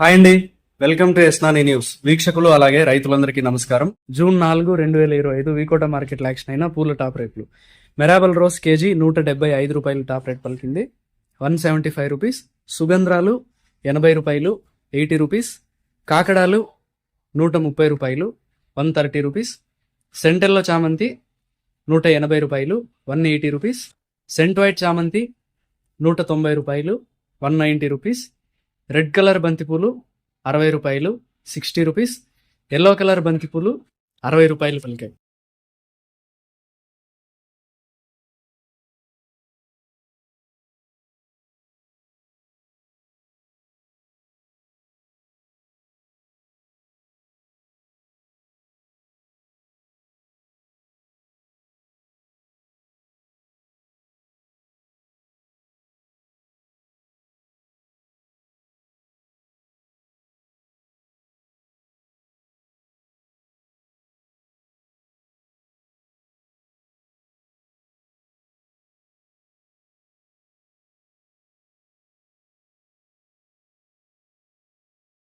Hi అండి. Welcome to ఎస్నాని news. వీక్షకులు అలాగే రైతులందరికీ నమస్కారం. జూన్ నాలుగు రెండు వేల ఇరవై ఐదు వీకోట మార్కెట్ యాక్షన్ అయిన పూల టాప్ రేట్లు. మెరాబల్ రోజ్ కేజీ నూట డెబ్బై ఐదు రూపాయలు టాప్ రేట్ పలికింది. One seventy five rupees. సుగంధ్రాలు ఎనభై రూపాయలు ఎయిటీ రూపీస్. కాకడాలు నూట ముప్పై రూపాయలు వన్ థర్టీ రూపీస్. సెంటెల్లో చామంతి నూట ఎనభై రూపాయలు one eighty rupees. Scent white చామంతి నూట తొంభై రూపాయలు one ninety rupees. Red colour బంతిపూలు అరవై రూపాయలు సిక్స్టీ రూపీస్ ఎల్లో కలర్ బంతిపూలు అరవై రూపాయలు పలికాయి.